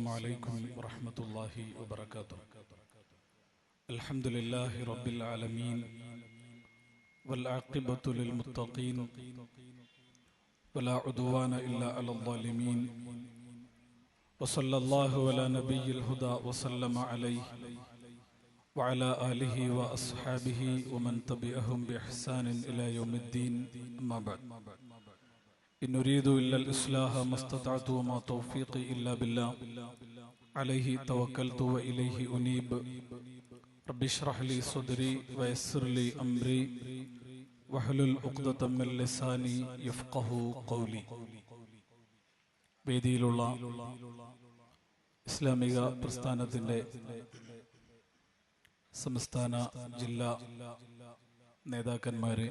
السلام عليكم ورحمة الله وبركاته. الحمد لله رب العالمين والعاقبة للمتقين ولا عدوان إلا على الظالمين وصلى الله على نبي الهدى وسلم عليه وعلى آله وأصحابه ومن تبعهم بإحسان إلى يوم الدين. أما بعد. إن أريد إلا الإصلاح ما استطعت وما توفيقي إلا بالله عليه توكلت وإليه أنيب رب اشرح لي صدري ويسر لي أمري واحلل عقدة من لساني يفقه قولي വേദിയിലുള്ള ഇസ്ലാമിക പ്രസ്ഥാനത്തിന്റെ സംസ്ഥാന ജില്ലാ നേതാക്കന്മാരെ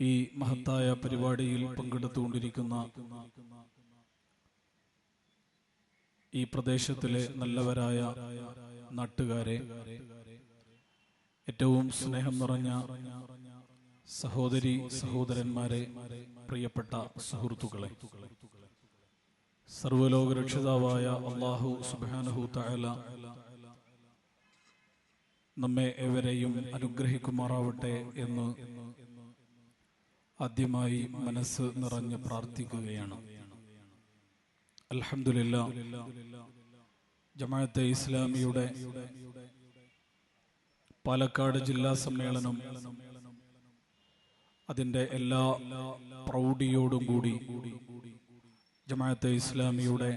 ഈ മഹത്തായ പരിപാടിയിൽ പങ്കെടുത്തുകൊണ്ടിരിക്കുന്ന ഈ പ്രദേശത്തിലെ നല്ലവരായ നാട്ടുകാരെ ഏറ്റവും സ്നേഹം നിറഞ്ഞ സഹോദരി സഹോദരന്മാരെ പ്രിയപ്പെട്ട സുഹൃത്തുക്കളെ സർവലോക രക്ഷിതാവായ അള്ളാഹു സുബാനഹു തആല നമ്മെ എവരെയും അനുഗ്രഹിക്കുമാറാവട്ടെ എന്ന് ആദ്യമായി മനസ്സ് നിറഞ്ഞ് പ്രാർത്ഥിക്കുകയാണ്. അൽഹംദുലില്ലാ ജമാഅത്തെ ഇസ്ലാമിയുടെ പാലക്കാട് ജില്ലാ സമ്മേളനം അതിന്റെ എല്ലാ പ്രൗഢിയോടും കൂടി ജമാഅത്തെ ഇസ്ലാമിയുടെ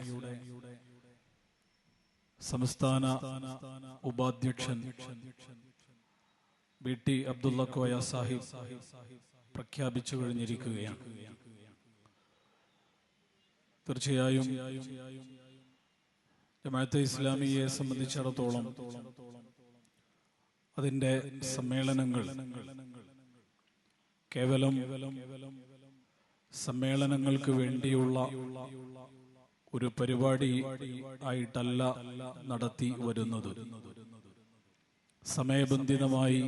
സംസ്ഥാന ഉപാധ്യക്ഷൻ ബി ടി അബ്ദുള്ള കോയ സാഹിബ് പ്രഖ്യാപിച്ചു കഴിഞ്ഞിരിക്കുകയാണ്. തീർച്ചയായും ജമാഅത്തെ ഇസ്ലാമിയെ സംബന്ധിച്ചിടത്തോളം അതിന്റെ സമ്മേളനങ്ങൾ കേവലം സമ്മേളനങ്ങൾക്ക് വേണ്ടിയുള്ള ഒരു പരിപാടി ആയിട്ടല്ല നടത്തി വരുന്നത്. സമയബന്ധിതമായി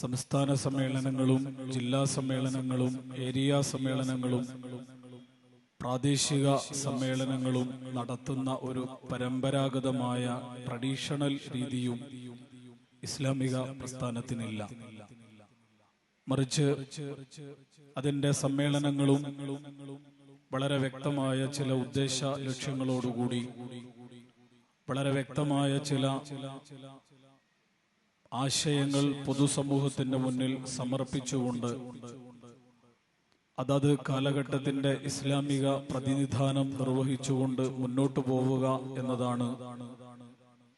സംസ്ഥാന സമ്മേളനങ്ങളും ജില്ലാ സമ്മേളനങ്ങളും ഏരിയ സമ്മേളനങ്ങളും പ്രാദേശിക സമ്മേളനങ്ങളും നടത്തുന്ന ഒരു പരമ്പരാഗതമായ ട്രഡീഷണൽ രീതിയും ഇസ്ലാമിക പ്രസ്ഥാനത്തിനില്ല. മറിച്ച് അതിന്റെ സമ്മേളനങ്ങളും വളരെ വ്യക്തമായ ചില ഉദ്ദേശ ലക്ഷ്യങ്ങളോടുകൂടി വളരെ വ്യക്തമായ ചില ആശയങ്ങൾ പൊതുസമൂഹത്തിന്റെ മുന്നിൽ സമർപ്പിച്ചുകൊണ്ട് അതത് കാലഘട്ടത്തിന്റെ ഇസ്ലാമിക പ്രതിനിധാനം നിർവഹിച്ചുകൊണ്ട് മുന്നോട്ടു പോവുക എന്നതാണ്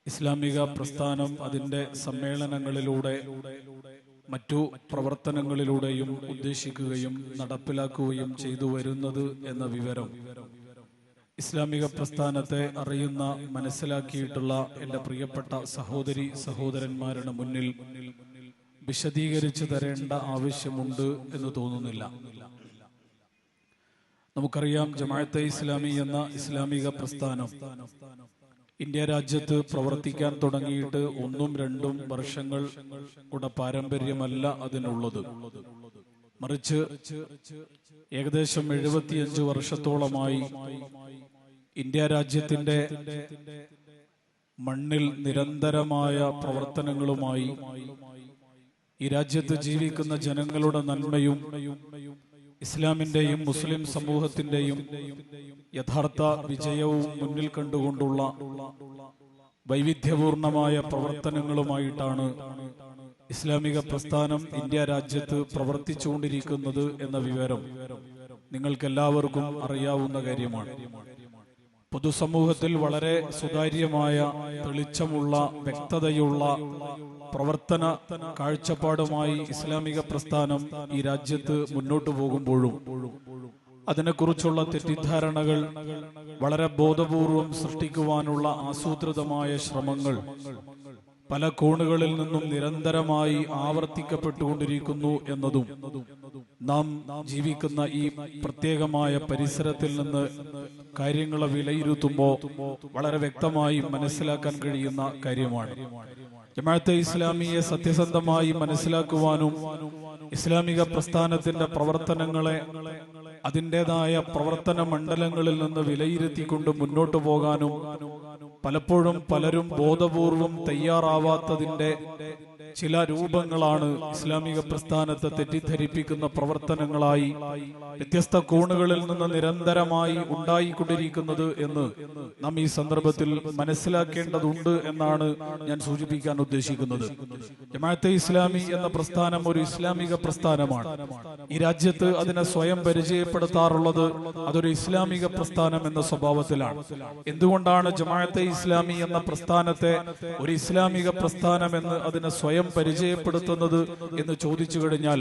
ഇസ്ലാമിക പ്രസ്ഥാനം അതിന്റെ സമ്മേളനങ്ങളിലൂടെ മറ്റു പ്രവർത്തനങ്ങളിലൂടെയും ഉദ്ദേശിക്കുകയും നടപ്പിലാക്കുകയും ചെയ്തു വരുന്നത് എന്ന വിവരം. ഇസ്ലാമിക പ്രസ്ഥാനത്തെ അറിയുന്ന മനസ്സിലാക്കിയിട്ടുള്ള എന്റെ പ്രിയപ്പെട്ട സഹോദരി സഹോദരന്മാരുടെ മുന്നിൽ വിശദീകരിച്ചു തരേണ്ട ആവശ്യമുണ്ട് എന്ന് തോന്നുന്നില്ല. നമുക്കറിയാം ജമാഅത്തെ ഇസ്ലാമി എന്ന ഇസ്ലാമിക പ്രസ്ഥാനം ഇന്ത്യ രാജ്യത്ത് പ്രവർത്തിക്കാൻ തുടങ്ങിയിട്ട് ഒന്നും രണ്ടും വർഷങ്ങൾ കൂടെ പാരമ്പര്യമല്ല അതിനുള്ളത്. മറിച്ച് ഏകദേശം എഴുപത്തിയഞ്ച് വർഷത്തോളമായി ഇന്ത്യ രാജ്യത്തിന്റെ മണ്ണിൽ നിരന്തരമായ പ്രവർത്തനങ്ങളുമായി ഈ രാജ്യത്ത് ജീവിക്കുന്ന ജനങ്ങളുടെ നന്മയും ഇസ്ലാമിന്റെയും മുസ്ലിം സമൂഹത്തിന്റെയും യഥാർത്ഥ വിജയവും മുന്നിൽ കണ്ടുകൊണ്ടുള്ള വൈവിധ്യപൂർണമായ പ്രവർത്തനങ്ങളുമായിട്ടാണ് ഇസ്ലാമിക പ്രസ്ഥാനം ഇന്ത്യ രാജ്യത്ത് പ്രവർത്തിച്ചുകൊണ്ടിരിക്കുന്നത് എന്ന വിവരം നിങ്ങൾക്കെല്ലാവർക്കും അറിയാവുന്ന കാര്യമാണ്. പൊതുസമൂഹത്തിൽ വളരെ സുതാര്യമായ തെളിച്ചമുള്ള വ്യക്തതയുള്ള പ്രവർത്തന കാഴ്ചപ്പാടുമായി ഇസ്ലാമിക പ്രസ്ഥാനം ഈ രാജ്യത്ത് മുന്നോട്ടു പോകുമ്പോഴും അതിനെക്കുറിച്ചുള്ള തെറ്റിദ്ധാരണകൾ വളരെ ബോധപൂർവം സൃഷ്ടിക്കുവാനുള്ള ആസൂത്രിതമായ ശ്രമങ്ങൾ പല കോണുകളിൽ നിന്നും നിരന്തരമായി ആവർത്തിക്കപ്പെട്ടുകൊണ്ടിരിക്കുന്നു എന്നതും നാം ജീവിക്കുന്ന ഈ പ്രത്യേകമായ പരിസരത്തിൽ നിന്ന് കാര്യങ്ങളെ വിലയിരുത്തുമ്പോൾ വളരെ വ്യക്തമായി മനസ്സിലാക്കാൻ കഴിയുന്ന കാര്യമാണ്. ജമാഅത്തെ ഇസ്ലാമിയെ സത്യസന്ധമായി മനസ്സിലാക്കുവാനും ഇസ്ലാമിക പ്രസ്ഥാനത്തിന്റെ പ്രവർത്തനങ്ങളെ അതിന്റെതായ പ്രവർത്തന മണ്ഡലങ്ങളിൽ നിന്ന് വിലയിരുത്തിക്കൊണ്ട് മുന്നോട്ടു പോകാനും പലപ്പോഴും പലരും ബോധപൂർവം തയ്യാറാവാത്തതിന്റെ ചില രൂപങ്ങളാണ് ഇസ്ലാമിക പ്രസ്ഥാനത്തെ തെറ്റിദ്ധരിപ്പിക്കുന്ന പ്രവർത്തനങ്ങളായി വ്യത്യസ്ത കോണുകളിൽ നിന്ന് നിരന്തരമായി ഉണ്ടായിക്കൊണ്ടിരിക്കുന്നത് എന്ന് നാം ഈ സന്ദർഭത്തിൽ മനസ്സിലാക്കേണ്ടതുണ്ട് എന്നാണ് ഞാൻ സൂചിപ്പിക്കാൻ ഉദ്ദേശിക്കുന്നത്. ജമാഅത്തെ ഇസ്ലാമി എന്ന പ്രസ്ഥാനം ഒരു ഇസ്ലാമിക പ്രസ്ഥാനമാണ്. ഈ രാജ്യത്ത് അതിനെ സ്വയം പരിചയപ്പെടുത്താറുള്ളത് അതൊരു ഇസ്ലാമിക പ്രസ്ഥാനം എന്ന സ്വഭാവത്തിലാണ്. എന്തുകൊണ്ടാണ് ജമാഅത്തെ ഇസ്ലാമി എന്ന പ്രസ്ഥാനത്തെ ഒരു ഇസ്ലാമിക പ്രസ്ഥാനം എന്ന് അതിനെ സ്വയം പരിചയപ്പെടുത്തുന്നത് എന്ന് ചോദിച്ചു കഴിഞ്ഞാൽ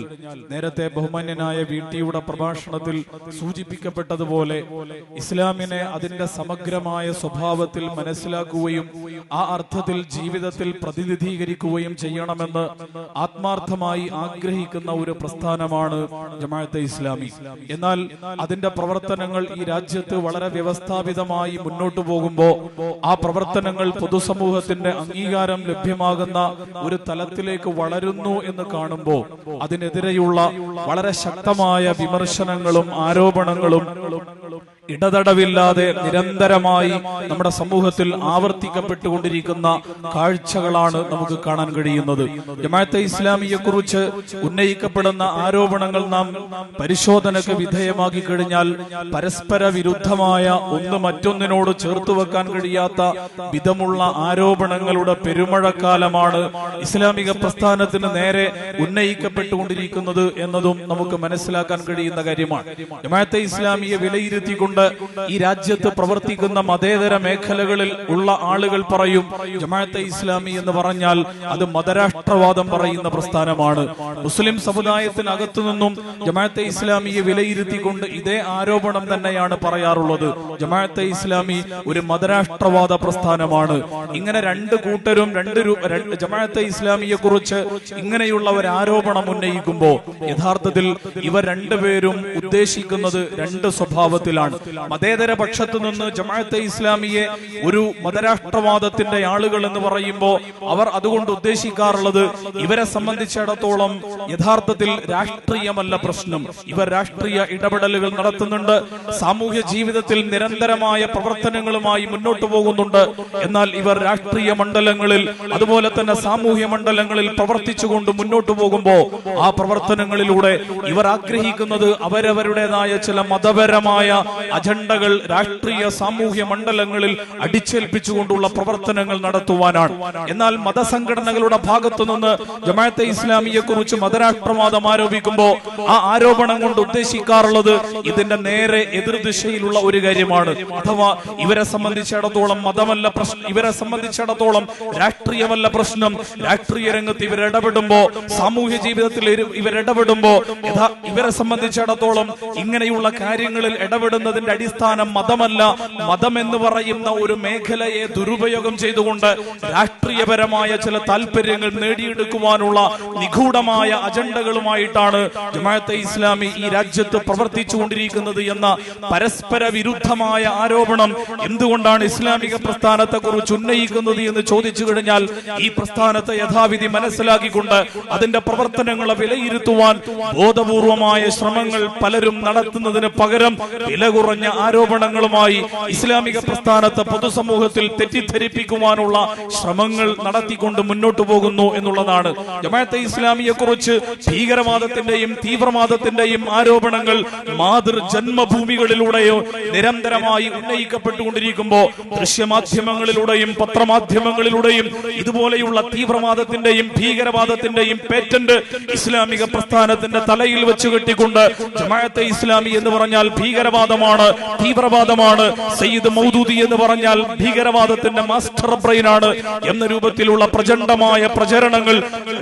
നേരത്തെ ബഹുമാന്യനായ വി ടിയുടെ പ്രഭാഷണത്തിൽ സൂചിപ്പിക്കപ്പെട്ടതുപോലെ ഇസ്ലാമിനെ അതിന്റെ സമഗ്രമായ സ്വഭാവത്തിൽ മനസ്സിലാക്കുകയും ആ അർത്ഥത്തിൽ ജീവിതത്തിൽ പ്രതിനിധീകരിക്കുകയും ചെയ്യണമെന്ന് ആത്മാർത്ഥമായി ആഗ്രഹിക്കുന്ന ഒരു പ്രസ്ഥാനമാണ് ജമാഅത്തെ ഇസ്ലാമി. എന്നാൽ അതിന്റെ പ്രവർത്തനങ്ങൾ ഈ രാജ്യത്ത് വളരെ വ്യവസ്ഥാപിതമായി മുന്നോട്ടു പോകുമ്പോൾ ആ പ്രവർത്തനങ്ങൾ പൊതുസമൂഹത്തിന്റെ അംഗീകാരം ലഭ്യമാകുന്ന ഒരു തലത്തിലേക്ക് വളരുന്നു എന്ന് കാണുമ്പോൾ അതിനെതിരെയുള്ള വളരെ ശക്തമായ വിമർശനങ്ങളും ആരോപണങ്ങളും ഇടതടവില്ലാതെ നിരന്തരമായി നമ്മുടെ സമൂഹത്തിൽ ആവർത്തിക്കപ്പെട്ടുകൊണ്ടിരിക്കുന്ന കാഴ്ചകളാണ് നമുക്ക് കാണാൻ കഴിയുന്നത്. ജമാഅത്തെ ഇസ്ലാമിയെ കുറിച്ച് ഉന്നയിക്കപ്പെടുന്ന ആരോപണങ്ങൾ നാം പരിശോധനക്ക് വിധേയമാക്കി കഴിഞ്ഞാൽ പരസ്പര വിരുദ്ധമായ ഒന്ന് മറ്റൊന്നിനോട് ചേർത്ത് വെക്കാൻ കഴിയാത്ത വിധമുള്ള ആരോപണങ്ങളുടെ പെരുമഴക്കാലമാണ് ഇസ്ലാമിക പ്രസ്ഥാനത്തിന് നേരെ ഉന്നയിക്കപ്പെട്ടുകൊണ്ടിരിക്കുന്നത് എന്നതും നമുക്ക് മനസ്സിലാക്കാൻ കഴിയുന്ന കാര്യമാണ്. ജമാഅത്തെ ഇസ്ലാമിയെ വിലയിരുത്തിക്കൊണ്ട് ഈ രാജ്യത്ത് പ്രവർത്തിക്കുന്ന മതേതര മേഖലകളിൽ ഉള്ള ആളുകൾ പറയും ജമാഅത്തെ ഇസ്ലാമി എന്ന് പറഞ്ഞാൽ അത് മതരാഷ്ട്രവാദം പറയുന്ന പ്രസ്ഥാനമാണ്. മുസ്ലിം സമുദായത്തിനകത്തു നിന്നും ജമാഅത്തെ ഇസ്ലാമിയെ വിലയിരുത്തിക്കൊണ്ട് ഇതേ ആരോപണം തന്നെയാണ് പറയാറുള്ളത്. ജമാഅത്തെ ഇസ്ലാമി ഒരു മതരാഷ്ട്രവാദ പ്രസ്ഥാനമാണ്. ഇങ്ങനെ രണ്ട് കൂട്ടരും രണ്ട് ജമാഅത്തെ ഇസ്ലാമിയെ കുറിച്ച് ഇങ്ങനെയുള്ള ഒരു ആരോപണം ഉന്നയിക്കുമ്പോൾ യഥാർത്ഥത്തിൽ ഇവ രണ്ടുപേരും ഉദ്ദേശിക്കുന്നത് രണ്ട് സ്വഭാവത്തിലാണ്. മതേതര പക്ഷത്തു നിന്ന് ജമാഅത്തെ ഇസ്ലാമിയെ ഒരു മതരാഷ്ട്രവാദത്തിന്റെ ആളുകൾ എന്ന് പറയുമ്പോൾ അവർ അതുകൊണ്ട് ഉദ്ദേശിക്കാറുള്ളത് ഇവരെ സംബന്ധിച്ചിടത്തോളം യഥാർത്ഥത്തിൽ രാഷ്ട്രീയമല്ല പ്രശ്നം. ഇവർ രാഷ്ട്രീയ ഇടപെടലുകൾ നടത്തുന്നുണ്ട്. സാമൂഹ്യ ജീവിതത്തിൽ നിരന്തരമായ പ്രവർത്തനങ്ങളുമായി മുന്നോട്ട് പോകുന്നുണ്ട്. എന്നാൽ ഇവർ രാഷ്ട്രീയ മണ്ഡലങ്ങളിൽ അതുപോലെ തന്നെ സാമൂഹ്യ മണ്ഡലങ്ങളിൽ പ്രവർത്തിച്ചുകൊണ്ട് മുന്നോട്ട് പോകുമ്പോൾ ആ പ്രവർത്തനങ്ങളിലൂടെ ഇവർ ആഗ്രഹിക്കുന്നത് അവരവരുടേതായ ചില മതപരമായ അജണ്ടകൾ രാഷ്ട്രീയ സാമൂഹ്യ മണ്ഡലങ്ങളിൽ അടിച്ചേൽപ്പിച്ചുകൊണ്ടുള്ള പ്രവർത്തനങ്ങൾ നടത്തുവാനാണ്. എന്നാൽ മതസംഘടനകളുടെ ഭാഗത്തു നിന്ന് ജമാഅത്തെ ഇസ്ലാമിയെ കുറിച്ച് മതരാഷ്ട്രവാദം ആരോപിക്കുമ്പോൾ ആ ആരോപണം കൊണ്ട് ഉദ്ദേശിക്കാറുള്ളത് ഇതിന്റെ നേരെ എതിർദിശയിലുള്ള ഒരു കാര്യമാണ്. അഥവാ ഇവരെ സംബന്ധിച്ചിടത്തോളം മതമല്ല പ്രശ്നം ഇവരെ സംബന്ധിച്ചിടത്തോളം രാഷ്ട്രീയമല്ല പ്രശ്നം. രാഷ്ട്രീയ രംഗത്ത് ഇവരിടപെടുമ്പോ സാമൂഹ്യ ജീവിതത്തിൽ ഇവരിടപെടുമ്പോ ഇവരെ സംബന്ധിച്ചിടത്തോളം ഇങ്ങനെയുള്ള കാര്യങ്ങളിൽ ഇടപെടുന്നതിന്റെ അടിസ്ഥാനം മതമല്ല. മതം എന്ന് പറയുന്ന ഒരു മേഖലയെ ദുരുപയോഗം ചെയ്തുകൊണ്ട് രാഷ്ട്രീയപരമായ ചില താല്പര്യങ്ങൾ നേടിയെടുക്കുവാനുള്ള നിഗൂഢമായ അജണ്ടകളുമായിട്ടാണ് ജമാഅത്തെ ഇസ്ലാമി ഈ രാജ്യത്ത് പ്രവർത്തിച്ചുകൊണ്ടിരിക്കുന്നത് എന്ന പരസ്പര വിരുദ്ധമായ ആരോപണം എന്തുകൊണ്ടാണ് ഇസ്ലാമിക പ്രസ്ഥാനത്തെ കുറിച്ച് ഉന്നയിക്കുന്നത് എന്ന് ചോദിച്ചു കഴിഞ്ഞാൽ ഈ പ്രസ്ഥാനത്തെ യഥാവിധി മനസ്സിലാക്കിക്കൊണ്ട് അതിന്റെ പ്രവർത്തനങ്ങളെ വിലയിരുത്തുവാൻ ബോധപൂർവമായ ശ്രമങ്ങൾ പലരും നടത്തുന്നതിന് പകരം വില കുറഞ്ഞ ആരോപണങ്ങളുമായി ഇസ്ലാമിക പ്രസ്ഥാനത്തെ പൊതുസമൂഹത്തിൽ തെറ്റിദ്ധരിപ്പിക്കുവാനുള്ള ശ്രമങ്ങൾ നടത്തിക്കൊണ്ട് മുന്നോട്ട് പോകുന്നു എന്നുള്ളതാണ്. ജമാഅത്തെ ഇസ്ലാമിയെ കുറിച്ച് ഭീകരവാദത്തിന്റെയും തീവ്രവാദത്തിന്റെയും ആരോപണങ്ങൾ മാതൃ ജന്മഭൂമികളിലൂടെയോ നിരന്തരമായി ഉന്നയിക്കപ്പെട്ടുകൊണ്ടിരിക്കുമ്പോൾ ദൃശ്യമാധ്യമങ്ങളിലൂടെയും പത്രമാധ്യമങ്ങളിലൂടെയും ഇതുപോലെയുള്ള തീവ്രവാദത്തിന്റെയും ഭീകരവാദത്തിന്റെയും പേറ്റന്റ് ഇസ്ലാമിക പ്രസ്ഥാനത്തിന്റെ തലയിൽ വെച്ചുകെട്ടിക്കൊണ്ട് ജമാഅത്തെ ഇസ്ലാമി എന്ന് പറഞ്ഞാൽ ഭീകരവാദമാണ്. തീവ്രവാദമാണ്. സയ്യിദ് മൗദൂദി എന്ന് പറഞ്ഞാൽ ഭീകരവാദത്തിന്റെ മാസ്റ്റർ ബ്രെയിൻ ആണ് എന്ന രൂപത്തിലുള്ള പ്രചണ്ഡമായ പ്രചരണങ്ങൾ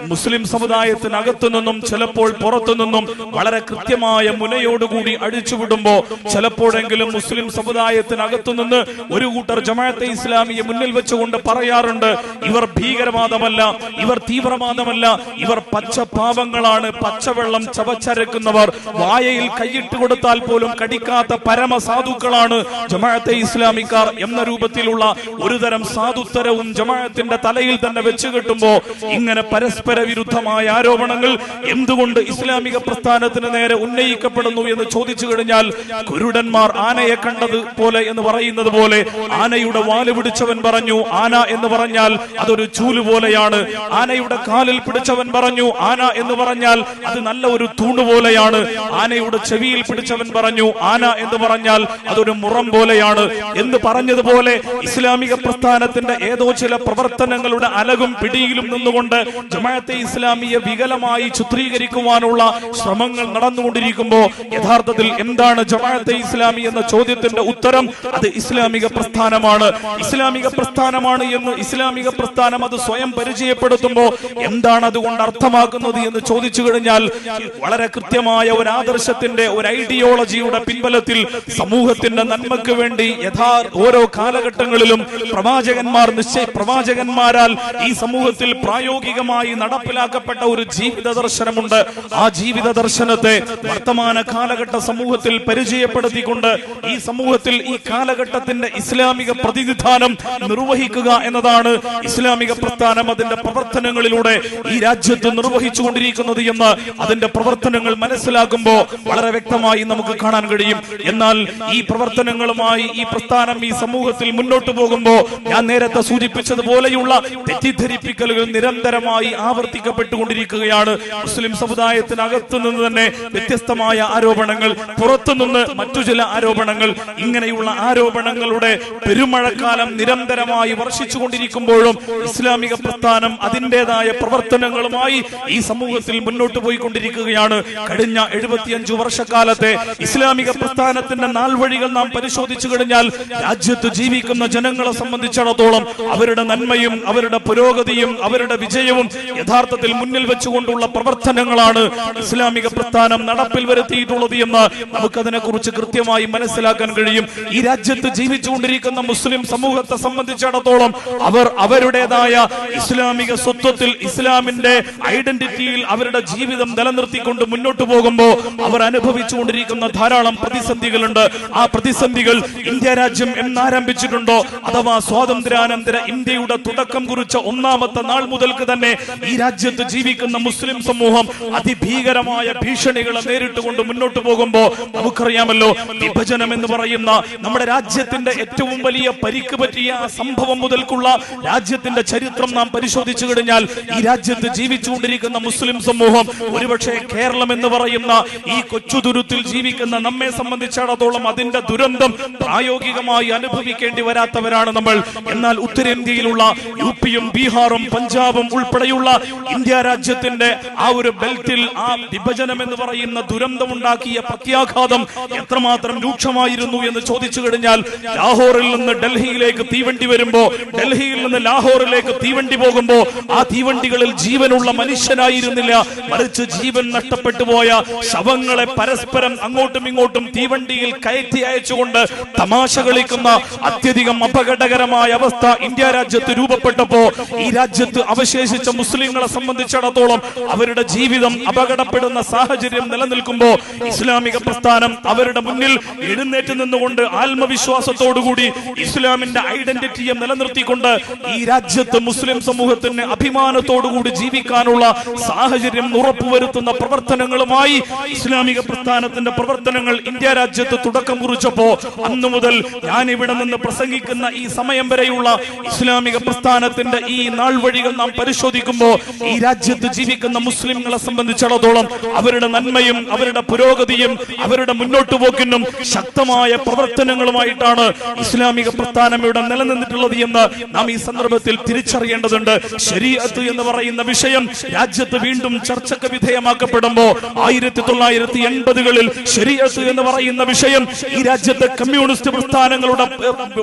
മുസ്ലിം സമുദായത്തിനകത്തു നിന്നും ചിലപ്പോൾ പുറത്തു നിന്നും വളരെ കൃത്യമായ മുനയോടുകൂടി അഴിച്ചുവിടുമ്പോ ചിലപ്പോഴെങ്കിലും മുസ്ലിം സമുദായത്തിനകത്തു നിന്ന് ഒരു കൂട്ടർ ജമാഅത്തെ ഇസ്ലാമിയെ മുന്നിൽ വെച്ചുകൊണ്ട് പറയാറുണ്ട് ഇവർ ഭീകരവാദമല്ല ഇവർ തീവ്രവാദമല്ല ഇവർ പച്ച പച്ചപാവങ്ങളാണ് പച്ചവെള്ളം ചവച്ചരക്കുന്നവർ വായയിൽ കൈയിട്ട് കൊടുത്താൽ പോലും കടിക്കാത്ത പര പരമസാധുക്കളാണ് ജമാഅത്തെ ഇസ്ലാമിക്കാർ എന്ന രൂപത്തിലുള്ള ഒരു തരം സാധുത്തരവും ജമാഅത്തിന്റെ തലയിൽ തന്നെ വെച്ച് കെട്ടുമ്പോ ഇങ്ങനെ പരസ്പര വിരുദ്ധമായ ആരോപണങ്ങൾ എന്തുകൊണ്ട് ഇസ്ലാമിക പ്രസ്ഥാനത്തിന് നേരെ ഉന്നയിക്കപ്പെടുന്നു എന്ന് ചോദിച്ചു കഴിഞ്ഞാൽ കുരുടന്മാർ ആനയെ കണ്ടത് പോലെ എന്ന് പറയുന്നത് പോലെ ആനയുടെ വാൽ പിടിച്ചവൻ പറഞ്ഞു ആന എന്ന് പറഞ്ഞാൽ അതൊരു ചൂൽ പോലെയാണ്. ആനയുടെ കാലിൽ പിടിച്ചവൻ പറഞ്ഞു ആന എന്ന് പറഞ്ഞാൽ അത് നല്ല ഒരു തൂണ് പോലെയാണ്. ആനയുടെ ചെവിയിൽ പിടിച്ചവൻ പറഞ്ഞു ആന എന്ന് പറഞ്ഞാൽ അതൊരു മുറം പോലെയാണ് എന്ന് പറഞ്ഞതുപോലെ ഇസ്ലാമിക പ്രസ്ഥാനത്തിന്റെ ഏതോ ചില പ്രവർത്തനങ്ങളുടെ അലകും പിടിയിലും നിന്നുകൊണ്ട് ജമാഅത്തെ ഇസ്ലാമിയെ വികലമായി ചിത്രീകരിക്കുവാനുള്ള ശ്രമങ്ങൾ നടന്നുകൊണ്ടിരിക്കുമ്പോൾ യഥാർത്ഥത്തിൽ എന്താണ് ജമാഅത്തെ ഇസ്ലാമി എന്ന ചോദ്യത്തിന്റെ ഉത്തരം? അത് ഇസ്ലാമിക പ്രസ്ഥാനമാണ്. ഇസ്ലാമിക പ്രസ്ഥാനമാണ് എന്ന് ഇസ്ലാമിക പ്രസ്ഥാനം അത് സ്വയം പരിചയപ്പെടുത്തുമ്പോൾ എന്താണ് അതുകൊണ്ട് അർത്ഥമാക്കുന്നത് എന്ന് ചോദിച്ചു കഴിഞ്ഞാൽ വളരെ കൃത്യമായ ഒരു ആദർശത്തിന്റെ ഒരു ഐഡിയോളജിയുടെ പിൻബലത്തിൽ സമൂഹത്തിന്റെ നന്മക്ക് വേണ്ടി യഥാ ഓരോ കാലഘട്ടങ്ങളിലും പ്രവാചകന്മാർ നിശ്ചയ പ്രവാചകന്മാരാൽ ഈ സമൂഹത്തിൽ പ്രായോഗികമായി നടപ്പിലാക്കപ്പെട്ട ഒരു ജീവിത ദർശനമുണ്ട്. ആ ജീവിത ദർശനത്തെ വർത്തമാന കാലഘട്ട സമൂഹത്തിൽ പരിചയപ്പെടുത്തിക്കൊണ്ട് ഈ സമൂഹത്തിൽ ഈ കാലഘട്ടത്തിന്റെ ഇസ്ലാമിക പ്രതിനിധാനം നിർവഹിക്കുക എന്നതാണ് ഇസ്ലാമിക പ്രസ്ഥാനം അതിന്റെ പ്രവർത്തനങ്ങളിലൂടെ ഈ രാജ്യത്ത് നിർവഹിച്ചുകൊണ്ടിരിക്കുന്നത് എന്ന് അതിന്റെ പ്രവർത്തനങ്ങൾ മനസ്സിലാക്കുമ്പോൾ വളരെ വ്യക്തമായി നമുക്ക് കാണാൻ കഴിയും. എന്നാൽ ഈ പ്രവർത്തനങ്ങളുമായി ഈ പ്രസ്ഥാനം ഈ സമൂഹത്തിൽ മുന്നോട്ട് പോകുമ്പോൾ ഞാൻ നേരത്തെ സൂചിപ്പിച്ചതുപോലെയുള്ള തെറ്റിദ്ധരിപ്പിക്കലുകൾ നിരന്തരമായി ആവർത്തിക്കപ്പെട്ടുകൊണ്ടിരിക്കുകയാണ്. മുസ്ലിം സമുദായത്തിനകത്തു നിന്ന് തന്നെ വ്യത്യസ്തമായ ആരോപണങ്ങൾ പുറത്തുനിന്ന് മറ്റു ചില ആരോപണങ്ങൾ ഇങ്ങനെയുള്ള ആരോപണങ്ങളുടെ പെരുമഴക്കാലം നിരന്തരമായി വർഷിച്ചുകൊണ്ടിരിക്കുമ്പോഴും ഇസ്ലാമിക പ്രസ്ഥാനം അതിന്റെതായ പ്രവർത്തനങ്ങളുമായി ഈ സമൂഹത്തിൽ മുന്നോട്ട് പോയിക്കൊണ്ടിരിക്കുകയാണ്. കഴിഞ്ഞ എഴുപത്തിയഞ്ചു വർഷക്കാലത്തെ ഇസ്ലാമിക പ്രസ്ഥാനത്തിന്റെ നാൾവഴികൾ നാം പരിശോധിച്ചു കഴിഞ്ഞാൽ രാജ്യത്ത് ജീവിക്കുന്ന ജനങ്ങളെ സംബന്ധിച്ചിടത്തോളം അവരുടെ നന്മയും അവരുടെ പുരോഗതിയും അവരുടെ വിജയവും യഥാർത്ഥത്തിൽ മുന്നിൽ വെച്ചുകൊണ്ടുള്ള പ്രവർത്തനങ്ങളാണ് ഇസ്ലാമിക പ്രസ്ഥാനം നടപ്പിൽ വരുത്തിയിട്ടുള്ളത് എന്ന് നമുക്കതിനെ കുറിച്ച് കൃത്യമായി മനസ്സിലാക്കാൻ കഴിയും. ഈ രാജ്യത്ത് ജീവിച്ചുകൊണ്ടിരിക്കുന്ന മുസ്ലിം സമൂഹത്തെ സംബന്ധിച്ചിടത്തോളം അവർ അവരുടേതായ ഇസ്ലാമിക സ്വത്വത്തിൽ ഇസ്ലാമിന്റെ ഐഡന്റിറ്റിയിൽ അവരുടെ ജീവിതം നിലനിർത്തിക്കൊണ്ട് മുന്നോട്ട് പോകുമ്പോൾ അവർ അനുഭവിച്ചുകൊണ്ടിരിക്കുന്ന ധാരാളം പ്രതിസന്ധികളുണ്ട്. ആ പ്രതിസന്ധികൾ ഇന്ത്യ രാജ്യം എന്നാരംഭിച്ചിട്ടുണ്ടോ? അഥവാ സ്വാതന്ത്ര്യാനന്തര ഇന്ത്യയുടെ തുടക്കം കുറിച്ച ഒന്നാമത്തെ നാൾ മുതൽക്ക് തന്നെ ഈ രാജ്യത്ത് ജീവിക്കുന്ന മുസ്ലിം സമൂഹം അതിഭീകരമായ ഭീഷണികളെ നേരിട്ടുകൊണ്ട് മുന്നോട്ട് പോകുമ്പോൾ നമുക്കറിയാമല്ലോ വിഭജനം എന്ന് പറയുന്ന നമ്മുടെ രാജ്യത്തിന്റെ ഏറ്റവും വലിയ പരിക്ക് പറ്റിയ സംഭവം മുതൽക്കുള്ള രാജ്യത്തിന്റെ ചരിത്രം നാം പരിശോധിച്ചു കഴിഞ്ഞാൽ ഈ രാജ്യത്ത് ജീവിച്ചുകൊണ്ടിരിക്കുന്ന മുസ്ലിം സമൂഹം ഒരുപക്ഷെ കേരളം എന്ന് പറയുന്ന ഈ കൊച്ചു കൊച്ചുതുരുത്തിൽ ജീവിക്കുന്ന നമ്മെ സംബന്ധിച്ചിടത്തോളം അതിന്റെ ദുരന്തം പ്രായോഗികമായി അനുഭവിക്കേണ്ടി വരാത്തവരാണ് നമ്മൾ. എന്നാൽ ഉത്തരേന്ത്യയിലുള്ള യു പിയും ബീഹാറും പഞ്ചാബും ഉൾപ്പെടെയുള്ള ഇന്ത്യ രാജ്യത്തിന്റെ ആ ഒരു ബെൽറ്റിൽ ആ വിഭജനം എന്ന് പറയുന്ന ദുരന്തമുണ്ടാക്കിയ പ്രത്യാഘാതം എത്രമാത്രം രൂക്ഷമായിരുന്നു എന്ന് ചോദിച്ചു കഴിഞ്ഞാൽ ലാഹോറിൽ നിന്ന് ഡൽഹിയിലേക്ക് തീവണ്ടി വരുമ്പോ ഡൽഹിയിൽ നിന്ന് ലാഹോറിലേക്ക് തീവണ്ടി പോകുമ്പോ ആ തീവണ്ടികളിൽ ജീവനുള്ള മനുഷ്യനായിരുന്നില്ല. മറിച്ച് ജീവൻ നഷ്ടപ്പെട്ടു പോയ ശവങ്ങളെ പരസ്പരം അങ്ങോട്ടും ഇങ്ങോട്ടും തീവണ്ടിയിൽ കയറ്റി അയച്ചുകൊണ്ട് തമാശ കളിക്കുന്ന അത്യധികം അപകടകരമായ അവസ്ഥ ഇന്ത്യ രാജ്യത്ത് രൂപപ്പെട്ടപ്പോ ഈ രാജ്യത്ത് അവശേഷിച്ച മുസ്ലിങ്ങളെ സംബന്ധിച്ചിടത്തോളം അവരുടെ ജീവിതം അപകടപ്പെടുന്ന സാഹചര്യം നിലനിൽക്കുമ്പോ ഇസ്ലാമിക പ്രസ്ഥാനം അവരുടെ മുന്നിൽ എഴുന്നേറ്റ് നിന്നുകൊണ്ട് ആത്മവിശ്വാസത്തോടുകൂടി ഇസ്ലാമിന്റെ ഐഡന്റിറ്റിയെ നിലനിർത്തിക്കൊണ്ട് ഈ രാജ്യത്ത് മുസ്ലിം സമൂഹത്തിന് അഭിമാനത്തോടുകൂടി ജീവിക്കാനുള്ള സാഹചര്യം ഉറപ്പുവരുത്തുന്ന പ്രവർത്തനങ്ങളുമായി ഇസ്ലാമിക പ്രസ്ഥാനത്തിന്റെ പ്രവർത്തനങ്ങൾ ഇന്ത്യ രാജ്യത്ത് തുടക്കം കുറിച്ചപ്പോ അന്നു മുതൽ ഞാൻ ഇവിടെ നിന്ന് പ്രസംഗിക്കുന്ന ഈ സമയം വരെയുള്ള ഇസ്ലാമിക പ്രസ്ഥാനത്തിന്റെ ഈ നാൾ വഴികൾ നാം പരിശോധിക്കുമ്പോൾ ഈ രാജ്യത്ത് ജീവിക്കുന്ന മുസ്ലിങ്ങളെ സംബന്ധിച്ചിടത്തോളം അവരുടെ നന്മയും അവരുടെ പുരോഗതിയും അവരുടെ മുന്നോട്ട് പോക്കിനും ശക്തമായ പ്രവർത്തനങ്ങളുമായിട്ടാണ് ഇസ്ലാമിക പ്രസ്ഥാനം ഇവിടെ നിലനിന്നിട്ടുള്ളത് എന്ന് നാം ഈ സന്ദർഭത്തിൽ തിരിച്ചറിയേണ്ടതുണ്ട്. ശരീഅത്ത് എന്ന് പറയുന്ന വിഷയം രാജ്യത്ത് വീണ്ടും ചർച്ചക്ക് വിധേയമാക്കപ്പെടുമ്പോ ആയിരത്തി തൊള്ളായിരത്തി എൺപതുകളിൽ ശരീഅത്ത് എന്ന് പറയുന്ന വിഷയം ഈ രാജ്യത്തെ കമ്മ്യൂണിസ്റ്റ് പ്രസ്ഥാനങ്ങളുടെ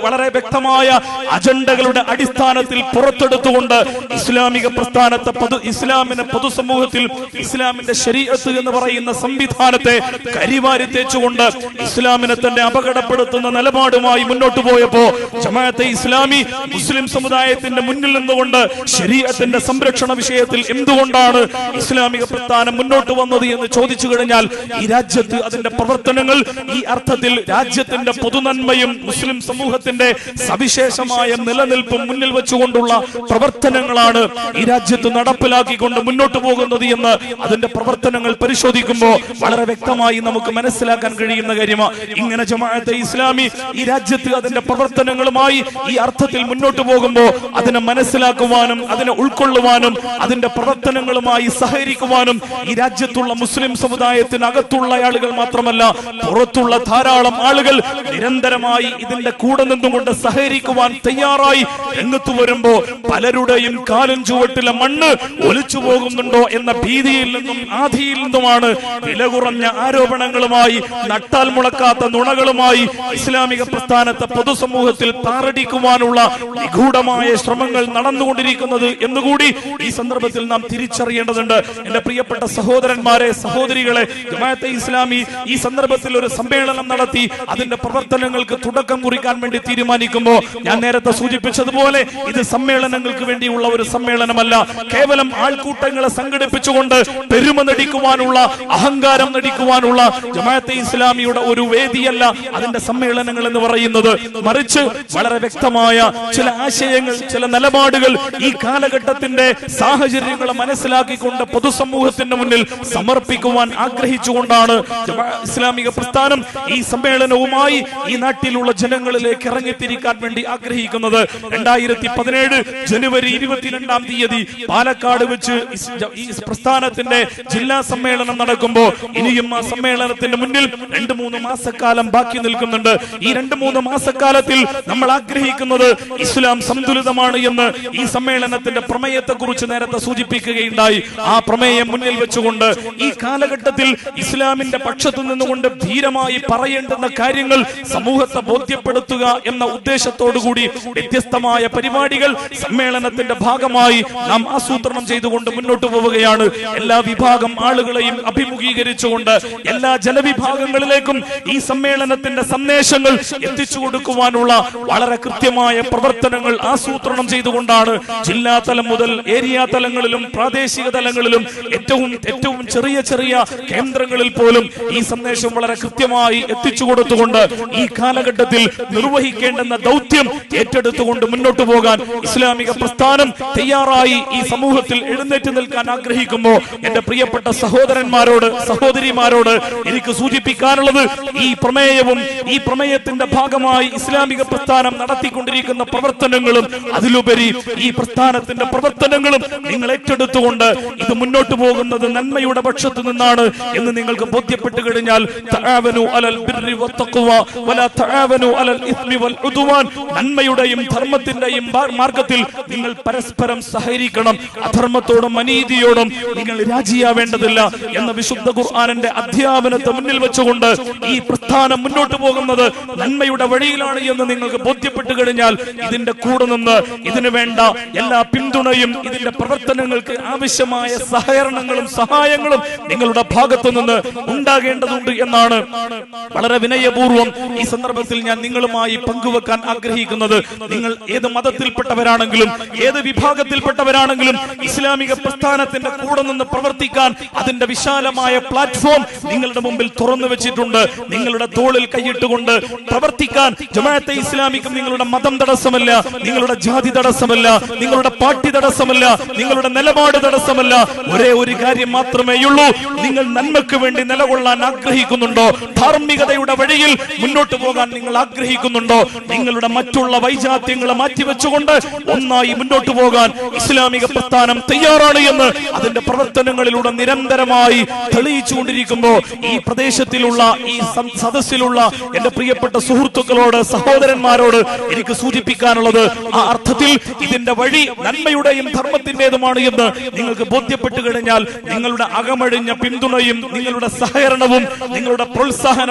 വളരെ വ്യക്തമായ അജണ്ടകളുടെ അടിസ്ഥാനത്തിൽ പുറത്തെടുത്തുകൊണ്ട് ഇസ്ലാമിക പ്രസ്ഥാനത്തെ പൊതു ഇസ്ലാമിന്റെ പൊതുസമൂഹത്തിൽ ഇസ്ലാമിന്റെ ശരീരത്ത് എന്ന് പറയുന്ന സംവിധാനത്തെ കരിവാരി തേച്ചുകൊണ്ട് ഇസ്ലാമിനെ തന്നെ അപകടപ്പെടുത്തുന്ന നിലപാടുമായി മുന്നോട്ട് പോയപ്പോ ജമാഅത്തെ ഇസ്ലാമി മുസ്ലിം സമുദായത്തിന്റെ മുന്നിൽ നിന്നുകൊണ്ട് ശരീരത്തിന്റെ സംരക്ഷണ വിഷയത്തിൽ എന്തുകൊണ്ടാണ് ഇസ്ലാമിക പ്രസ്ഥാനം മുന്നോട്ട് വന്നത് എന്ന് ചോദിച്ചു കഴിഞ്ഞാൽ ഈ രാജ്യത്ത് അതിന്റെ പ്രവർത്തനങ്ങൾ ഈ അർത്ഥത്തിൽ രാജ്യത്തിന്റെ പൊതുനന്മയും മുസ്ലിം സമൂഹത്തിന്റെ സവിശേഷമായ നിലനിൽപ്പും മുന്നിൽ വെച്ചുകൊണ്ടുള്ള പ്രവർത്തനങ്ങളാണ് ഈ രാജ്യത്ത് നടപ്പിലാക്കിക്കൊണ്ട് മുന്നോട്ട് പോകുന്നത് എന്ന് അതിന്റെ പ്രവർത്തനങ്ങൾ പരിശോധിക്കുമ്പോൾ വളരെ വ്യക്തമായി നമുക്ക് മനസ്സിലാക്കാൻ കഴിയുന്ന കാര്യമാണ് ഇങ്ങനെ ജമാഅത്തെ ഇസ്ലാമി ഈ രാജ്യത്ത് അതിന്റെ പ്രവർത്തനങ്ങളുമായി ഈ അർത്ഥത്തിൽ മുന്നോട്ട് പോകുമ്പോൾ അതിനെ മനസ്സിലാക്കുവാനും അതിനെ ഉൾക്കൊള്ളുവാനും അതിന്റെ പ്രവർത്തനങ്ങളുമായി സഹകരിക്കുവാനും ഈ രാജ്യത്തുള്ള മുസ്ലിം സമുദായത്തിനകത്തുള്ള ആളുകൾ മാത്രമല്ല പുറത്തുള്ള ധാരാളം ആളുകൾ നിരന്തരമായി ഇതിന്റെ കൂടെ നിന്നുകൊണ്ട് സഹകരിക്കുവാൻ തയ്യാറായി. രംഗത്ത് വരുമ്പോ പലരുടെയും കാലും ചുവട്ടിലെ മണ്ണ് ഒലിച്ചു പോകുന്നുണ്ടോ എന്ന ഭീതിയിൽ നിന്നും ആധിയിൽ നിന്നുമാണ് വില കുറഞ്ഞ ആരോപണങ്ങളുമായി നട്ടാൽ മുളക്കാത്ത നുണകളുമായി ഇസ്ലാമിക പ്രസ്ഥാനത്തെ പൊതുസമൂഹത്തിൽ താറടിക്കുവാനുള്ള നിഗൂഢമായ ശ്രമങ്ങൾ നടന്നുകൊണ്ടിരിക്കുന്നത് എന്നുകൂടി ഈ സന്ദർഭത്തിൽ നാം തിരിച്ചറിയേണ്ടതുണ്ട്. എന്റെ പ്രിയപ്പെട്ട സഹോദരന്മാരെ സഹോദരികളെ ജമാഅത്തെ ഇസ്ലാമി ഈ സന്ദർഭത്തിൽ ഒരു സമ്മേളനം നടത്തി അതിന്റെ പ്രവർത്തനങ്ങൾക്ക് തുടക്കം കുറിക്കാൻ വേണ്ടി തീരുമാനിക്കുമ്പോൾ ഞാൻ നേരത്തെ സൂചിപ്പിച്ചതുപോലെ ഇത് സമ്മേളനങ്ങൾക്ക് വേണ്ടിയുള്ള ഒരു സമ്മേളനമല്ല. കേവലം ആൾക്കൂട്ടങ്ങളെ സംഘടിപ്പിച്ചുകൊണ്ട് പെരുമ നടിക്കുവാനുള്ള അഹങ്കാരം നടിക്കുവാനുള്ള ജമാഅത്തെ ഇസ്ലാമിയുടെ ഒരു വേദിയല്ല അതിന്റെ സമ്മേളനങ്ങൾ എന്ന് പറയുന്നത്. മറിച്ച് വളരെ വ്യക്തമായ ചില ആശയങ്ങൾ ചില നിലപാടുകൾ ഈ കാലഘട്ടത്തിന്റെ സാഹചര്യങ്ങളെ മനസ്സിലാക്കിക്കൊണ്ട് പൊതുസമൂഹത്തിന്റെ മുന്നിൽ സമർപ്പിക്കുവാൻ ആഗ്രഹിച്ചുകൊണ്ടാണ് ഇസ്ലാമിക പ്രസ്ഥാനം ഈ സമ്മേളനവുമായി ഈ നാട്ടിലുള്ള ജനങ്ങളിലേക്ക് ഇറങ്ങിത്തിരിക്കാൻ വേണ്ടി ആഗ്രഹിക്കുന്നത് രണ്ടായിരത്തി പതിനേഴ് ജനുവരി ഇരുപത്തിരണ്ടാം തീയതി പാലക്കാട് വെച്ച് ഈ പ്രസ്ഥാനത്തിന്റെ ജില്ലാ സമ്മേളനം നടക്കുമ്പോൾ ഇനിയും ആ സമ്മേളനത്തിന്റെ മുന്നിൽ രണ്ട് മൂന്ന് മാസക്കാലം ബാക്കി നിൽക്കുന്നുണ്ട്. ഈ രണ്ട് മൂന്ന് മാസക്കാലത്തിൽ നമ്മൾ ആഗ്രഹിക്കുന്നത് ഇസ്ലാം സന്തുലിതമാണ് എന്ന് ഈ സമ്മേളനത്തിന്റെ പ്രമേയത്തെ കുറിച്ച് നേരത്തെ സൂചിപ്പിക്കുകയുണ്ടായി. ആ പ്രമേയം മുന്നിൽ വെച്ചുകൊണ്ട് ഈ കാലഘട്ടത്തിൽ ഇസ്ലാമിന്റെ പക്ഷത്തു നിന്നുകൊണ്ട് ധീരമായി പറയേണ്ടുന്ന കാര്യങ്ങൾ സമൂഹത്തെ ബോധ്യപ്പെടുത്തുക എന്ന ഉദ്ദേശത്തോടുകൂടി വ്യത്യസ്തമായ പരിപാടികൾ സമ്മേളനത്തിന്റെ ഭാഗമായി നാം ആസൂത്രണം ചെയ്തുകൊണ്ട് മുന്നോട്ട് പോവുകയാണ്. എല്ലാ വിഭാഗം ആളുകളെയും അഭിമുഖീകരിച്ചുകൊണ്ട് എല്ലാ ജനവിഭാഗങ്ങളിലേക്കും ഈ സമ്മേളനത്തിന്റെ സന്ദേശങ്ങൾ എത്തിച്ചു കൊടുക്കുവാനുള്ള വളരെ കൃത്യമായ പ്രവർത്തനങ്ങൾ ആസൂത്രണം ചെയ്തുകൊണ്ടാണ് ജില്ലാ തലം മുതൽ ഏരിയ തലങ്ങളിലും പ്രാദേശിക തലങ്ങളിലും ഏറ്റവും ഏറ്റവും ചെറിയ ചെറിയ കേന്ദ്രങ്ങളിൽ പോലും ഈ സന്ദേശം വളരെ കൃത്യമായി എത്തിച്ചു കൊടുത്തുകൊണ്ട് ഈ കാലഘട്ടത്തിൽ നിർവഹിക്കേണ്ടെന്ന ദൗത്യം ഏറ്റെടുത്തുകൊണ്ട് മുന്നോട്ട് പോകാൻ ഇസ്ലാമിക പ്രസ്ഥാനം തയ്യാറായി ഈ സമൂഹത്തിൽ എഴുന്നേറ്റ് നിൽക്കാൻ ആഗ്രഹിക്കുമ്പോൾ എന്റെ പ്രിയപ്പെട്ട സഹോദരന്മാരോട് സഹോദരിമാരോട് എനിക്ക് സൂചിപ്പിക്കാനുള്ളത് ഈ പ്രമേയവും ഈ പ്രമേയത്തിന്റെ ഭാഗമായി ഇസ്ലാമിക പ്രസ്ഥാനം നടത്തിക്കൊണ്ടിരിക്കുന്ന പ്രവർത്തനങ്ങളും അതിലുപരി ഈ പ്രസ്ഥാനത്തിന്റെ പ്രവർത്തനങ്ങളും നിങ്ങൾ ഏറ്റെടുത്തുകൊണ്ട് ഇത് മുന്നോട്ട് പോകുന്നത് നന്മയുടെ പക്ഷത്തു നിന്നാണ് എന്ന് നിങ്ങൾക്ക് ബോധ്യപ്പെട്ടു കഴിഞ്ഞാൽ നന്മയുടെയും ധർമ്മത്തിന്റെയും മാർഗത്തിൽ നിങ്ങൾ പരസ്പരം സഹകരിക്കണം. അധർമ്മത്തോടും അനീതിയോടും നിങ്ങൾ രാജിയാവേണ്ടതില്ല എന്ന വിശുദ്ധ ഖുർആാനിന്റെ അധ്യാപനത്തെ മുന്നിൽ വെച്ചുകൊണ്ട് ഈ പ്രസ്ഥാനം മുന്നോട്ട് പോകുന്നത് നന്മയുടെ വഴിയിലാണ് എന്ന് നിങ്ങൾക്ക് ബോധ്യപ്പെട്ടു കഴിഞ്ഞാൽ ഇതിന്റെ കൂടെ നിന്ന് ഇതിനു വേണ്ട എല്ലാ പിന്തുണയും ഇതിന്റെ പ്രവർത്തനങ്ങൾക്ക് ആവശ്യമായ സഹകരണങ്ങളും സഹായങ്ങളും നിങ്ങളുടെ ഭാഗത്തു നിന്ന് ഉണ്ടാകേണ്ടതുണ്ട് എന്നാണ് വളരെ വിനയപൂർവം ഈ സന്ദർഭത്തിൽ ഞാൻ നിങ്ങളുമായി പങ്കുവെക്കാൻ ആഗ്രഹിക്കുന്നത് നിങ്ങൾ ഏത് മതത്തിൽപ്പെട്ടവരാണെങ്കിലും ഏത് വിഭാഗത്തിൽപ്പെട്ടവരാണെങ്കിലും ഇസ്ലാമിക പ്രസ്ഥാനത്തിന്റെ കൂടെ നിന്ന് പ്രവർത്തിക്കാൻ അതിന്റെ വിശാലമായ പ്ലാറ്റ്ഫോം നിങ്ങളുടെ മുമ്പിൽ തുറന്നു വെച്ചിട്ടുണ്ട്. നിങ്ങളുടെ തോളിൽ കൈയിട്ടുകൊണ്ട് പ്രവർത്തിക്കാൻ ജമാഅത്തെ ഇസ്ലാമിക്കും നിങ്ങളുടെ മതം തടസ്സമല്ല നിങ്ങളുടെ ജാതി തടസ്സമല്ല നിങ്ങളുടെ പാർട്ടി തടസ്സമല്ല നിങ്ങളുടെ നിലപാട് തടസ്സമല്ല. ഒരേ ഒരു കാര്യം മാത്രമേയുള്ളൂ. നിങ്ങൾ നന്മയ്ക്ക് വേണ്ടി നിലകൊള്ളാൻ ആഗ്രഹിക്കുന്നുണ്ടോ? ധാർമ്മികതയുടെ വഴിയിൽ മുന്നോട്ട് പോകാൻ നിങ്ങൾ ആഗ്രഹിക്കുന്നുണ്ടോ? നിങ്ങളുടെ മറ്റുള്ള വൈജാത്യങ്ങളെ മാറ്റിവെച്ചുകൊണ്ട് ഒന്നായി മുന്നോട്ട് പോകാൻ ഇസ്ലാമിക പ്രസ്ഥാനം തയ്യാറാണ് എന്ന് അതിന്റെ പ്രവർത്തനങ്ങളിലൂടെ നിരന്തരമായി തെളിയിച്ചുകൊണ്ടിരിക്കുമ്പോൾ ഈ പ്രദേശത്തിലുള്ള ഈ സദസ്സിലുള്ള എന്റെ പ്രിയപ്പെട്ട സുഹൃത്തുക്കളോട് സഹോദരന്മാരോട് എനിക്ക് സൂചിപ്പിക്കാനുള്ളത് ആ അർത്ഥത്തിൽ ഇതിന്റെ വഴി നന്മയുടെയും ധർമ്മത്തിന്റേതുമാണ് എന്ന് നിങ്ങൾക്ക് ബോധ്യപ്പെട്ടു കഴിഞ്ഞാൽ നിങ്ങളുടെ അകമഴിഞ്ഞ പിന്തുണയും നിങ്ങളുടെ സഹകരണവും നിങ്ങളുടെ പ്രോത്സാഹനവും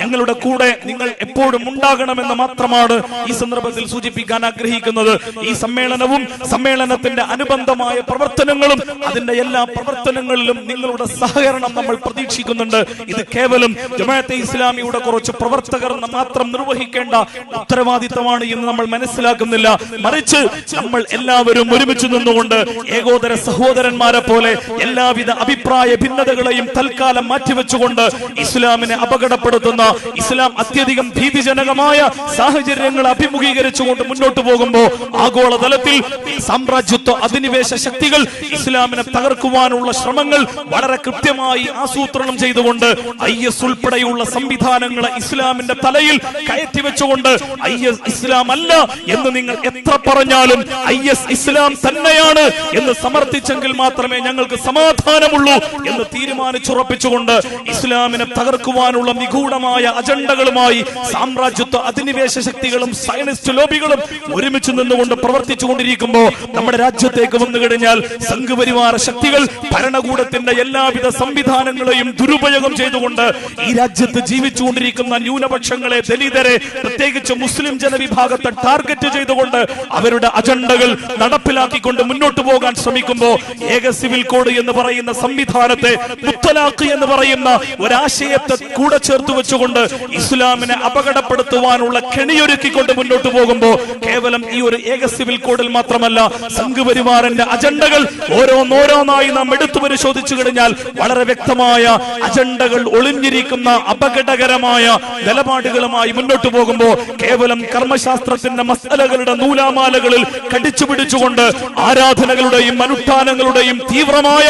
ഞങ്ങളുടെ കൂടെ നിങ്ങൾ എപ്പോഴും ഉണ്ടാകണമെന്ന് മാത്രമാണ് ഈ സന്ദർഭത്തിൽ സൂചിപ്പിക്കാൻ ആഗ്രഹിക്കുന്നത്. ഈ സമ്മേളനവും സമ്മേളനത്തിന്റെ അനുബന്ധമായ പ്രവർത്തനങ്ങളും അതിന്റെ എല്ലാ പ്രവർത്തനങ്ങളിലും നിങ്ങളുടെ സഹകരണം നമ്മൾ പ്രതീക്ഷിക്കുന്നുണ്ട്. ഇത് കേവലം ജമാഅത്തെ ഇസ്ലാമിയുടെ കുറച്ച് പ്രവർത്തകർ മാത്രം നിർവഹിക്കേണ്ട ഉത്തരവാദിത്തമാണ് എന്ന് നമ്മൾ മനസ്സിലാക്കുന്നില്ല. മറിച്ച് നമ്മൾ എല്ലാവരും ഒരുമിച്ച് നിന്നുകൊണ്ട് ഏകോദര സഹോദരന്മാരെ പോലെ എല്ലാവിധ അഭിപ്രായ ഭിന്നതകളെയും തൽക്കാലം മാറ്റിവെച്ചുകൊണ്ട് ഇസ്ലാമിനെ അപകട അപകടപ്പെടുത്തുന്ന ഇസ്ലാം അത്യധികം ഭീതിജനകമായ സാഹചര്യങ്ങൾ അഭിമുഖീകരിച്ചുകൊണ്ട് മുന്നോട്ട് പോകുമ്പോൾ ആഗോളതലത്തിൽ സാമ്രാജ്യത്വ അധിനിവേശ ശക്തികൾ ഇസ്ലാമിനെ തകർക്കുവാനുള്ള ശ്രമങ്ങൾ വളരെ കൃത്യമായി ആസൂത്രണം ചെയ്തുകൊണ്ട് ഐ എസ് ഉൾപ്പെടെയുള്ള സംവിധാനങ്ങളെ ഇസ്ലാമിന്റെ തലയിൽ കയറ്റി വെച്ചുകൊണ്ട് ഐ എസ് ഇസ്ലാം അല്ല എന്ന് നിങ്ങൾ എത്ര പറഞ്ഞാലും ഐ എസ് ഇസ്ലാം തന്നെയാണ് എന്ന് സമർത്ഥിച്ചെങ്കിൽ മാത്രമേ ഞങ്ങൾക്ക് സമാധാനമുള്ളൂ എന്ന് തീരുമാനിച്ചുറപ്പിച്ചുകൊണ്ട് ഇസ്ലാമിനെ തകർക്കുവാനുള്ള നിഗൂഢമായ അജണ്ടകളുമായി സാമ്രാജ്യത്വ അധിനിവേശ ശക്തികളും സയനിസ്റ്റ് ലോബികളും ഒരുമിച്ച് നിന്നുകൊണ്ട് പ്രവർത്തിച്ചു കൊണ്ടിരിക്കുമ്പോൾ നമ്മുടെ രാജ്യത്തേക്ക് വന്നു കഴിഞ്ഞാൽ സംഘപരിവാര ശക്തികൾ ഭരണകൂടത്തിന്റെ എല്ലാവിധ സംവിധാനങ്ങളെയും ദുരുപയോഗം ചെയ്തുകൊണ്ട് ഈ രാജ്യത്ത് ജീവിച്ചുകൊണ്ടിരിക്കുന്ന ന്യൂനപക്ഷങ്ങളെ ദലിതരെ പ്രത്യേകിച്ച് മുസ്ലിം ജനവിഭാഗത്തെ ടാർഗറ്റ് ചെയ്തുകൊണ്ട് അവരുടെ അജണ്ടകൾ നടപ്പിലാക്കിക്കൊണ്ട് മുന്നോട്ട് പോകാൻ ശ്രമിക്കുമ്പോൾ ഏക സിവിൽ കോഡ് എന്ന് പറയുന്ന സംവിധാനത്തെ മുത്തലാഖ് എന്ന് പറയുന്ന ഒരാശയത്തെ കൂടെ ചേർത്ത് വെച്ചുകൊണ്ട് ഇസ്ലാമിനെ അപകടപ്പെടുത്തുവാനുള്ള കെണിയൊരുക്കിക്കൊണ്ട് മുന്നോട്ട് പോകുമ്പോൾ കേവലം ഈ ഒരു ഏക സിവിൽ കോഡിൽ മാത്രമല്ല സംഘപരിവാറിന്റെ അജണ്ടകൾ ഓരോന്നോരോന്നായി നാം എടുത്തു പരിശോധിച്ചു കഴിഞ്ഞാൽ വളരെ വ്യക്തമായ അജണ്ടകൾ ഒളിഞ്ഞിരിക്കുന്ന അപകടകരമായ നിലപാടുകളുമായി മുന്നോട്ട് പോകുമ്പോൾ കേവലം കർമ്മശാസ്ത്രത്തിന്റെ മസലകളുടെ നൂലാമാലകളിൽ കടിച്ചു പിടിച്ചുകൊണ്ട് ആരാധനകളുടെയും അനുഷ്ഠാനങ്ങളുടെയും തീവ്രമായ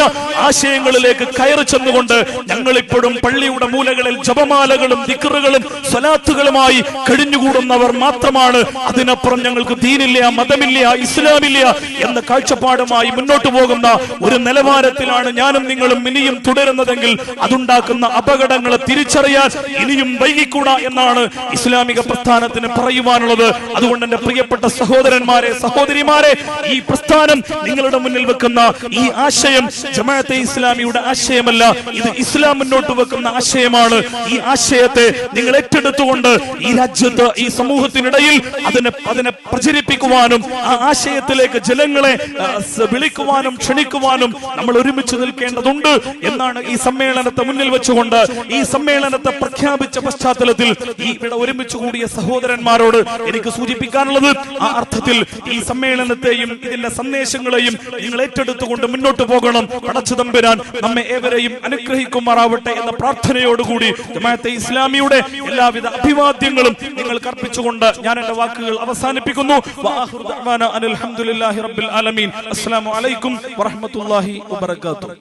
ആശയങ്ങളിലേക്ക് കയറി ചെന്നുകൊണ്ട് ഞങ്ങൾ ഇപ്പോഴും പള്ളിയുടെ മൂലകളിൽ ജപമാലകളും ദിക്കറുകളും സ്വലാത്തുകളുമായി കഴിഞ്ഞുകൂടുന്നവർ മാത്രമാണ്. അതിനപ്പുറം ഞങ്ങൾക്ക് ദീനില്ല മതമില്ല ഇസ്ലാമില്ല എന്ന കാഴ്ചപ്പാടുമായി മുന്നോട്ട് പോകുന്ന ഒരു നിലവാരത്തിലാണ് ഞാനും നിങ്ങളും ഇനിയും തുടരുന്നതെങ്കിൽ അതുണ്ടാക്കുന്ന അപകടങ്ങളെ തിരിച്ചറിയാൻ ഇനിയും വൈകിക്കൂടാ എന്നാണ് ഇസ്ലാമിക പ്രസ്ഥാനത്തിന് പറയുവാനുള്ളത്. അതുകൊണ്ട് എന്റെ പ്രിയപ്പെട്ട സഹോദരന്മാരെ സഹോദരിമാരെ ഈ പ്രസ്ഥാനം നിങ്ങളുടെ മുന്നിൽ വെക്കുന്ന ഈ ആശയം ജമാഅത്തെ ഇസ്ലാമിയുടെ ആശയമല്ല ഇത് ഇസ്ലാം മുന്നോട്ട് വെക്കുന്ന ആശയമാണ്. ഈ ആശയത്തെ നിങ്ങൾ ഏറ്റെടുത്തുകൊണ്ട് ഈ രാജ്യത്ത് ഈ സമൂഹത്തിനിടയിൽ അതിനെ അതിനെ പ്രചരിപ്പിക്കുവാനും ആ ആശയത്തിലേക്ക് ജനങ്ങളെ വിളിക്കുവാനും ക്ഷണിക്കുവാനും നമ്മൾ ഒരുമിച്ച് നിൽക്കേണ്ടതുണ്ട് എന്നാണ് ഈ സമ്മേളനത്തെ മുന്നിൽ വെച്ചുകൊണ്ട് ഈ സമ്മേളനത്തെ പ്രഖ്യാപിച്ച പശ്ചാത്തലത്തിൽ ഈ ഇവിടെ ഒരുമിച്ച് കൂടിയ സഹോദരന്മാരോട് എനിക്ക് സൂചിപ്പിക്കാനുള്ളത് ആ അർത്ഥത്തിൽ ഈ സമ്മേളനത്തെയും ഇതിന്റെ സന്ദേശങ്ങളെയും നിങ്ങൾ ഏറ്റെടുത്തുകൊണ്ട് മുന്നോട്ട് പോകണം. പടച്ചു തമ്പുരാൻ നമ്മെ ഏവരെയും അനുഗ്രഹിക്കുമാറാവട്ടെ എന്ന പ്രാർത്ഥനയോടുകൂടി ജമാഅത്തെ ഇസ്ലാമിയുടെ എല്ലാവിധ അഭിവാദ്യങ്ങളും നിങ്ങൾ കർപ്പിച്ചുകൊണ്ട് ഞാൻ എന്റെ വാക്കുകൾ അവസാനിപ്പിക്കുന്നു. അലഹമുല്ലാഹി റബ്ബിൽ ആലമീൻ. അസ്സലാമു അലൈക്കും വറഹ്മത്തുള്ളാഹി വബറകാതുഹു.